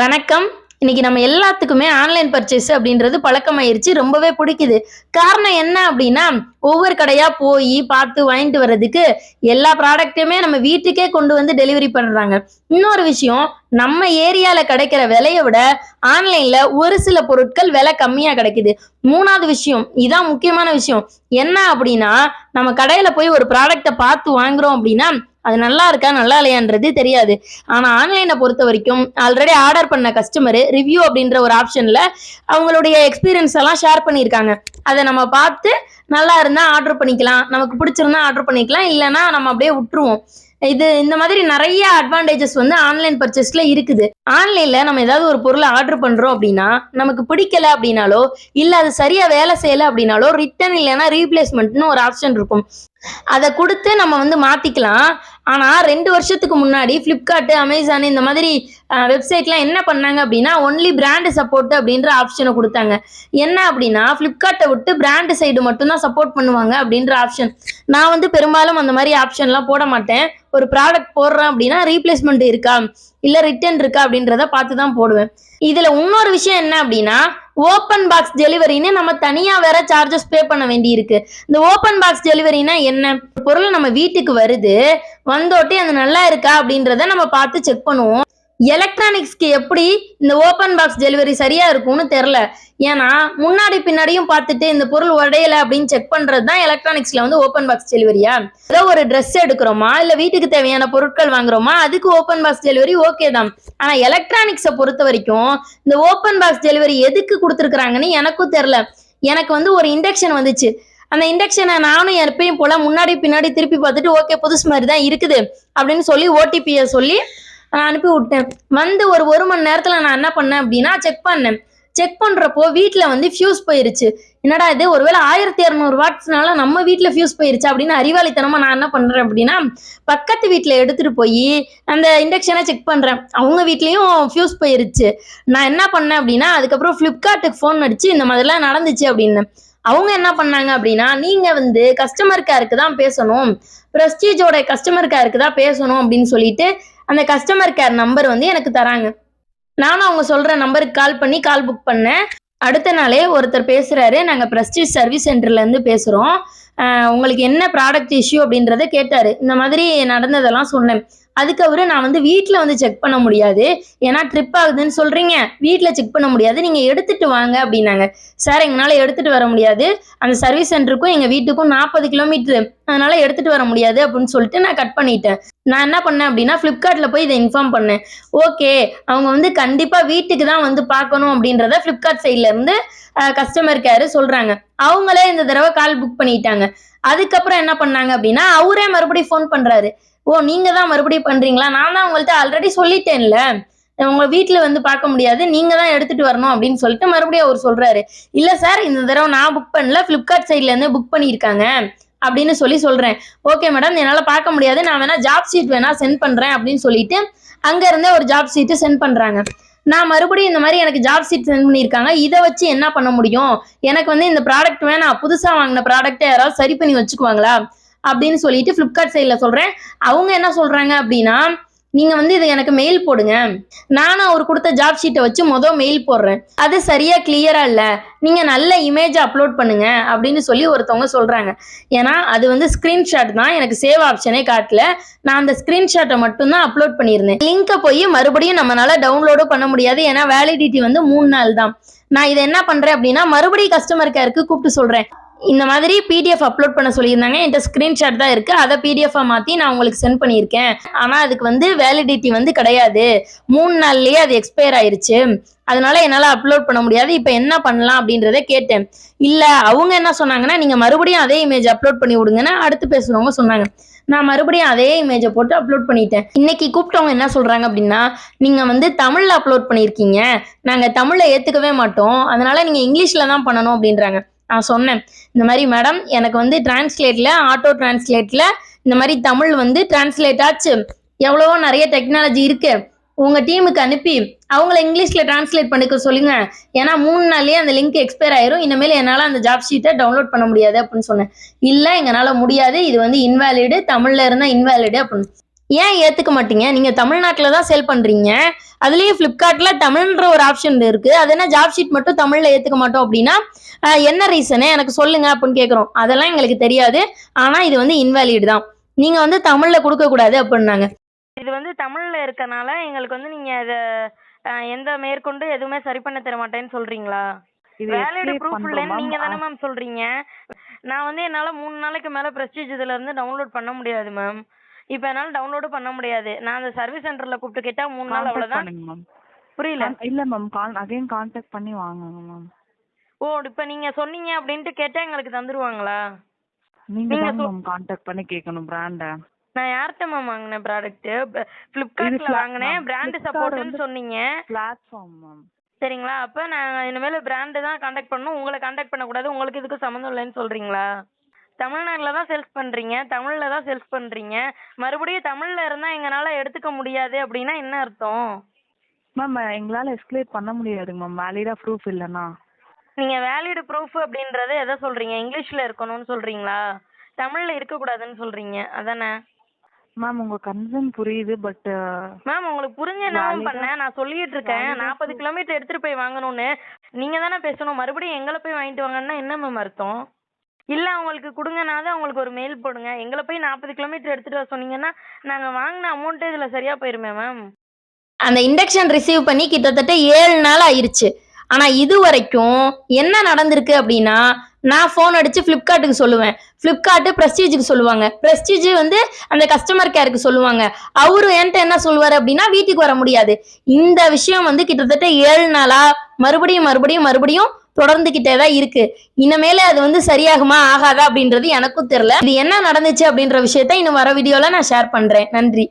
வணக்கம். இன்னைக்கு நம்ம எல்லாத்துக்குமே ஆன்லைன் பர்ச்சேஸ் அப்படின்றது பழக்கமாயிருச்சு ரொம்பவே பிடிக்குது. காரணம் என்ன அப்படின்னா ஒவ்வொரு கடையா போய் பார்த்து வாங்கிட்டு வர்றதுக்கு எல்லா ப்ராடக்ட்டுமே நம்ம வீட்டுக்கே கொண்டு வந்து டெலிவரி பண்றாங்க. இன்னொரு விஷயம் நம்ம ஏரியால கிடைக்கிற விலையை விட ஆன்லைன்ல ஒரு சில பொருட்கள் விலை கம்மியா கிடைக்குது. மூணாவது விஷயம் இதான் முக்கியமான விஷயம். என்ன அப்படின்னா நம்ம கடையில போய் ஒரு ப்ராடக்ட்டை பார்த்து வாங்குறோம் அப்படின்னா அது நல்லா இருக்கா நல்லா இல்லையான்றது தெரியாது. ஆனா ஆன்லைனை பொறுத்த வரைக்கும் ஆல்ரெடி ஆர்டர் பண்ண கஸ்டமர் ரிவ்யூ அப்படின்ற ஒரு ஆப்ஷன்ல அவங்களுடைய எக்ஸ்பீரியன்ஸ் எல்லாம் ஷேர் பண்ணியிருக்காங்க. அதை நம்ம பார்த்து நல்லா இருந்தா ஆர்டர் பண்ணிக்கலாம். நமக்கு பிடிச்சிருந்தா ஆர்டர் பண்ணிக்கலாம். இல்லைன்னா நம்ம அப்படியே விட்டுருவோம். இது இந்த மாதிரி நிறைய அட்வான்டேஜஸ் வந்து ஆன்லைன் பர்ச்சேஸ்ல இருக்குது. ஆன்லைன்ல நம்ம ஏதாவது ஒரு பொருளை ஆர்டர் பண்றோம் அப்படின்னா நமக்கு பிடிக்கல அப்படின்னாலோ இல்ல அது சரியா வேலை செய்யல அப்படின்னாலோ ரிட்டர்ன் இல்லைன்னா ரீப்ளேஸ்மெண்ட்னு ஒரு ஆப்ஷன் இருக்கும். அதை கொடுத்து நம்ம வந்து மாத்திக்கலாம். ஆனால் ரெண்டு வருஷத்துக்கு முன்னாடி ஃப்ளிப்கார்ட் அமேசான் இந்த மாதிரி வெப்சைட்லாம் என்ன பண்ணாங்க அப்படின்னா ஒன்லி பிராண்டு சப்போர்ட் அப்படின்ற ஆப்ஷனை கொடுத்தாங்க. என்ன அப்படின்னா ஃப்ளிப்கார்ட்டை விட்டு பிராண்டு சைடு மட்டும்தான் சப்போர்ட் பண்ணுவாங்க அப்படின்ற ஆப்ஷன் நான் வந்து பெரும்பாலும் அந்த மாதிரி ஆப்ஷன்லாம் போட மாட்டேன். ஒரு ப்ராடக்ட் போடுறேன் அப்படின்னா ரீப்ளேஸ்மெண்ட் இருக்கா? இல்லை ரிட்டர்ன் இருக்கா அப்படின்றத பார்த்து தான் போடுவேன். இதில் இன்னொரு விஷயம் என்ன அப்படின்னா ஓப்பன் பாக்ஸ் டெலிவரின்னு நம்ம தனியாக வேற சார்ஜஸ் பே பண்ண வேண்டி இருக்கு இந்த ஓப்பன் பாக்ஸ் டெலிவரினா என்ன? பொருள் நம்ம வீட்டுக்கு வருது வந்தோட்டி அது நல்லா இருக்கா அப்படின்றத நம்ம பார்த்து செக் பண்ணுவோம். எலக்ட்ரானிக்ஸ்க்கு எப்படி இந்த ஓப்பன் பாக்ஸ் டெலிவரி சரியா இருக்கும்னு தெரில ஏன்னா முன்னாடி பின்னாடியும் பார்த்துட்டு இந்த பொருள் உடையல அப்படின்னு செக் பண்றது தான் எலக்ட்ரானிக்ஸ்ல வந்து ஓப்பன் பாக்ஸ் டெலிவரியா ஏதோ ஒரு ட்ரெஸ் எடுக்கிறோமா? இல்ல வீட்டுக்கு தேவையான பொருட்கள் வாங்குறோமா? அதுக்கு ஓப்பன் பாக்ஸ் டெலிவரி ஓகே தான். ஆனா எலக்ட்ரானிக்ஸை பொறுத்த வரைக்கும் இந்த ஓப்பன் பாக்ஸ் டெலிவரி எதுக்கு கொடுத்துருக்குறாங்கன்னு எனக்கும் தெரில எனக்கு வந்து ஒரு இண்டக்ஷன் வந்துச்சு. அந்த இண்டக்ஷனை நானும் எப்பயும் போல முன்னாடி பின்னாடி திருப்பி பார்த்துட்டு ஓகே புதுசு மாதிரி தான் இருக்குது. அப்படின்னு சொல்லி ஓடிபியை சொல்லி நான் அனுப்பி விட்டேன். வந்து ஒரு ஒரு மணி நேரத்தில் நான் என்ன பண்ணேன் அப்படின்னா செக் பண்ணேன். செக் பண்ணுறப்போ வீட்டில் வந்து ஃபியூஸ் போயிருச்சு. என்னடா இது? ஒருவேளை ஆயிரத்தி இரநூறு வாட்ஸ்னால நம்ம வீட்டில் ஃபியூஸ் போயிருச்சு அப்படின்னு அறிவாளித்தனமாக நான் என்ன பண்ணுறேன் அப்படின்னா பக்கத்து வீட்டில் எடுத்துகிட்டு போய் அந்த இண்டக்ஷனை செக் பண்ணுறேன் அவங்க வீட்லேயும் ஃபியூஸ் போயிருச்சு. நான் என்ன பண்ணேன் அப்படின்னா அதுக்கப்புறம் ஃப்ளிப்கார்ட்டுக்கு ஃபோன் அடிச்சு இந்த மாதிரிலாம் நடந்துச்சு அப்படின்னு. அவங்க என்ன பண்ணாங்க அப்படின்னா நீங்கள் வந்து கஸ்டமர் கேருக்கு தான் பேசணும். ப்ரெஸ்டீஜோட கஸ்டமர் கேருக்கு தான் பேசணும் அப்படின்னு சொல்லிட்டு அந்த கஸ்டமர் கேர் நம்பர் வந்து எனக்கு தராங்க. நானும் அவங்க சொல்ற நம்பருக்கு கால் பண்ணி கால் புக் பண்ணேன். அடுத்த நாளே ஒருத்தர் பேசுறாரு. நாங்க பிரஸ்டீஜ் சர்வீஸ் சென்டர்ல இருந்து பேசுறோம். உங்களுக்கு என்ன ப்ராடக்ட் இஷ்யூ அப்படின்றத கேட்டாரு. இந்த மாதிரி நடந்ததெல்லாம் சொன்னேன். அதுக்கப்புறம் நான் வந்து வீட்டில் வந்து செக் பண்ண முடியாது. ஏன்னா ட்ரிப் ஆகுதுன்னு சொல்றீங்க. வீட்டில் செக் பண்ண முடியாது. நீங்கள் எடுத்துட்டு வாங்க அப்படின்னாங்க. சார் எங்களால எடுத்துட்டு வர முடியாது. அந்த சர்வீஸ் சென்டருக்கும் எங்கள் வீட்டுக்கும் நாற்பது கிலோமீட்டர் அதனால எடுத்துட்டு வர முடியாது அப்படின்னு சொல்லிட்டு நான் கட் பண்ணிட்டேன். நான் என்ன பண்ணேன் அப்படின்னா ஃப்ளிப்கார்ட்ல போய் இதை இன்ஃபார்ம் பண்ணேன். ஓகே அவங்க வந்து கண்டிப்பாக வீட்டுக்கு தான் வந்து பார்க்கணும் அப்படின்றத ஃப்ளிப்கார்ட் சைட்லேருந்து கஸ்டமர் கேர் சொல்றாங்க. அவங்களே இந்த தடவை கால் புக் பண்ணிட்டாங்க. அதுக்கப்புறம் என்ன பண்ணாங்க அப்படின்னா அவரே மறுபடியும் ஃபோன் பண்றாரு. ஓ நீங்க தான் மறுபடியும் பண்றீங்களா? நான் தான் உங்கள்ட்ட ஆல்ரெடி சொல்லிட்டேன்ல. உங்க வீட்டில் வந்து பார்க்க முடியாது. நீங்க தான் எடுத்துட்டு வரணும் அப்படின்னு சொல்லிட்டு மறுபடியும் அவர் சொல்றாரு. இல்ல சார் இந்த தடவை நான் புக் பண்ணல. ஃப்ளிப்கார்ட் சைட்ல இருந்து புக் பண்ணியிருக்காங்க அப்படின்னு சொல்லி சொல்றேன். ஓகே மேடம் என்னால பார்க்க முடியாது. நான் வேணா ஜாப் ஷீட் வேணா சென்ட் பண்றேன் அப்படின்னு சொல்லிட்டு அங்க இருந்தே ஒரு ஜாப் ஷீட்டு சென்ட் பண்றாங்க. நான் மறுபடியும் இந்த மாதிரி எனக்கு ஜாப் ஷீட் சென்ட் பண்ணியிருக்காங்க. இதை வச்சு என்ன பண்ண முடியும்? எனக்கு வந்து இந்த ப்ராடக்ட் வேணாம். புதுசா வாங்கின ப்ராடக்ட்டை யாராவது சரி பண்ணி வச்சுக்குவாங்களா? அப்படின்னு சொல்லிட்டு ஃப்ளிப்கார்ட் சைடில் சொல்றேன். அவங்க என்ன சொல்றாங்க அப்படின்னா நீங்க வந்து இது எனக்கு மெயில் போடுங்க. நானும் அவர் கொடுத்த ஜாப் ஷீட்டை வச்சு மொதல் மெயில் போடுறேன். அது சரியா கிளியரா இல்ல. நீங்க நல்ல இமேஜ் அப்லோட் பண்ணுங்க அப்படின்னு சொல்லி ஒருத்தவங்க சொல்றாங்க. ஏன்னா அது வந்து ஸ்கிரீன்ஷாட் தான். எனக்கு சேவ் ஆப்ஷனே காட்டல. நான் அந்த ஸ்கிரீன்ஷாட்டை மட்டும்தான் அப்லோட் பண்ணியிருந்தேன். லிங்கை போய் மறுபடியும் நம்மளால டவுன்லோடும் பண்ண முடியாது. ஏன்னா வேலிடிட்டி வந்து மூணு நாள் தான். நான் இதை என்ன பண்றேன் அப்படின்னா மறுபடியும் கஸ்டமர் கேருக்கு கூப்பிட்டு சொல்றேன். இந்த மாதிரி பிடிஎஃப் அப்லோட் பண்ண சொல்லியிருந்தாங்க. என்கிட்ட ஸ்க்ரீன்ஷாட் தான் இருக்கு. அதை பிடிஎஃபாக மாற்றி நான் உங்களுக்கு சென்ட் பண்ணியிருக்கேன். ஆனால் அதுக்கு வந்து வேலிடிட்டி வந்து கிடையாது. மூணு நாள்லயே அது எக்ஸ்பயர் ஆயிருச்சு. அதனால என்னால் அப்லோட் பண்ண முடியாது. இப்போ என்ன பண்ணலாம் அப்படின்றத கேட்டேன். இல்லை அவங்க என்ன சொன்னாங்கன்னா நீங்கள் மறுபடியும் அதே இமேஜ் அப்லோட் பண்ணி விடுங்கன்னு அடுத்து பேசுகிறவங்க சொன்னாங்க. நான் மறுபடியும் அதே இமேஜை போட்டு அப்லோட் பண்ணிட்டேன். இன்னைக்கு கூப்பிட்டவங்க என்ன சொல்றாங்க அப்படின்னா நீங்க வந்து தமிழ்ல அப்லோட் பண்ணியிருக்கீங்க. நாங்க தமிழ்ல ஏத்துக்கவே மாட்டோம். அதனால நீங்க இங்கிலீஷ்ல தான் பண்ணணும் அப்படின்றாங்க. நான் சொன்னேன். இந்த மாதிரி மேடம் எனக்கு வந்து டிரான்ஸ்லேட்டில் ஆட்டோ டிரான்ஸ்லேட்டில் இந்த மாதிரி தமிழ் வந்து டிரான்ஸ்லேட் ஆச்சு. எவ்வளவோ நிறைய டெக்னாலஜி இருக்கு. உங்கள் டீமுக்கு அனுப்பி அவங்கள இங்கிலீஷில் டிரான்ஸ்லேட் பண்ணிக்க சொல்லுங்க. ஏன்னா மூணு நாள்லேயே அந்த லிங்க் எக்ஸ்பயர் ஆயிரும். இனிமேல் என்னால் அந்த ஜாப் ஷீட்டை டவுன்லோட் பண்ண முடியாது அப்படின்னு சொன்னேன். இல்லை எங்களால் முடியாது. இது வந்து இன்வேலிடு தமிழில் இருந்தால் இன்வேலிடு அப்படின்னு. ஏன் ஏத்துக்க மாட்டீங்க? நீங்க தமிழ்நாட்டில் தான் சேல் பண்றீங்க. அதுலயும் ஃப்ளிப்கார்ட்ல தமிழ்ன்ற ஒரு ஆப்ஷன் இருக்கு. அது என்ன ஜாப் ஷீட் மட்டும் தமிழ்ல ஏத்துக்க மாட்டோம் அப்படின்னா என்ன ரீசனு எனக்கு சொல்லுங்க அப்படின்னு கேக்குறோம். அதெல்லாம் எங்களுக்கு தெரியாது. ஆனா இது வந்து இன்வாலிட் தான். நீங்க வந்து தமிழ்ல கொடுக்க கூடாது அப்படின்னாங்க. இது வந்து தமிழ்ல இருக்கனால எங்களுக்கு வந்து நீங்க இத எந்த மேற்கொண்டு எதுவுமே சரி பண்ண தர மாட்டேன்னு சொல்றீங்களா? இது வேலிட் ப்ரூஃப் இல்லைன்னு. நீங்க தானே மேம் சொல்றீங்க. நான் வந்து என்னால மூணு நாளைக்கு மேல பிரஸ்டீஜ் இதுல இருந்து டவுன்லோட் பண்ண முடியாது மேம் இப்போ என்னால டவுன்லோடும் பண்ண முடியாது. நான் அந்த சர்வீஸ் சென்டர்ல கூப்பிட்டு கேட்டா மூணு நாள் அவ்வளவுதான். பண்ணுங்க மேம் புரியல? இல்ல மேம் கால் அகைன் கான்டாக்ட் பண்ணி வாங்குங்க மேம் ஓ இப்போ நீங்க சொன்னீங்க அப்படின்ட்டு கேட்டா எங்களுக்கு தந்துருவாங்களா? நீங்க நீங்க தான் சொ- மேம் கான்டாக்ட் பண்ணி கேட்கணும் பிராண்ட நான் யார்கிட்ட மேம் வாங்கினேன் ப்ராடக்ட் ஃப்ளிப்கார்ட்ல fla- வாங்கினேன். ma'am, பிராண்ட் Flipkart சப்போர்ட்னு வந்து- சொன்னீங்க. பிளாட்ஃபார்ம் மேம் சரிங்களா? அப்ப நான் இனிமேல் பிராண்டு தான் காண்டாக்ட் பண்ணணும். உங்களை காண்டாக்ட் பண்ணக்கூடாது. உங்களுக்கு இதுக்கு சம்மந்தம் இல்லைன்னு சொல்றீங்களா? தமிழ்நாட்டில் தான் சேல்ஸ் பண்றீங்க தமிழ்ல தான் சேல்ஸ் பண்றீங்க. மறுபடியும் தமிழ்ல இருந்தா எங்களால எடுத்துக்க முடியாது அப்படின்னா என்ன அர்த்தம்? மேம் எங்களால எஸ்கலேட் பண்ண முடியாதுங்க மேம் வேலிடா ப்ரூஃப் இல்லைன்னா. நீங்க வேலிட் ப்ரூஃப் அப்படின்றத எதை சொல்றீங்க? இங்கிலீஷ்ல இருக்கணும்னு சொல்றீங்களா? தமிழ்ல இருக்கக்கூடாதுன்னு சொல்றீங்க. அதானே? மேம் உங்க கன்சர்ன் புரியுது பட் மேம் உங்களுக்கு புரிஞ்ச என்ன பண்ணேன். நான் சொல்லிட்டு இருக்கேன். நாற்பது கிலோமீட்டர் எடுத்துட்டு போய் வாங்கணும்னு. நீங்க தானே பேசணும். மறுபடியும் எங்களை போய் வாங்கிட்டு வாங்கன்னா என்ன மேம் அர்த்தம்? இல்ல அவங்களுக்கு கொடுங்கனாதான் அவங்களுக்கு ஒரு மெயில் போடுங்க. எங்களை போய் நாற்பது கிலோமீட்டர் எடுத்துட்டு வர சொன்னீங்கன்னா நாங்க வாங்கின அமௌண்ட் இதுல சரியா போயிருமே மேம் அந்த இண்டக்ஷன் ரிசீவ் பண்ணி கிட்டத்தட்ட ஏழு நாள் ஆயிருச்சு. ஆனா இது வரைக்கும் என்ன நடந்திருக்கு அப்படின்னா நான் ஃபோன் அடிச்சு ஃப்ளிப்கார்ட்டுக்கு சொல்லுவேன். ஃப்ளிப்கார்ட்டு ப்ரெஸ்டீஜுக்கு சொல்லுவாங்க. ப்ரெஸ்டீஜ் வந்து அந்த கஸ்டமர் கேருக்கு சொல்லுவாங்க. அவரு என்கிட்ட என்ன சொல்லுவாரு அப்படின்னா வீட்டுக்கு வர முடியாது. இந்த விஷயம் வந்து கிட்டத்தட்ட ஏழு நாளா மறுபடியும் மறுபடியும் மறுபடியும் தொடர்ந்துகிட்டே தான் இருக்கு. இனிமேல அது வந்து சரியாகுமா ஆகாதா அப்படின்றது எனக்கும் தெரியல. இது என்ன நடந்துச்சு அப்படின்ற விஷயத்த இன்னும் வர வீடியோல நான் ஷேர் பண்றேன். நன்றி.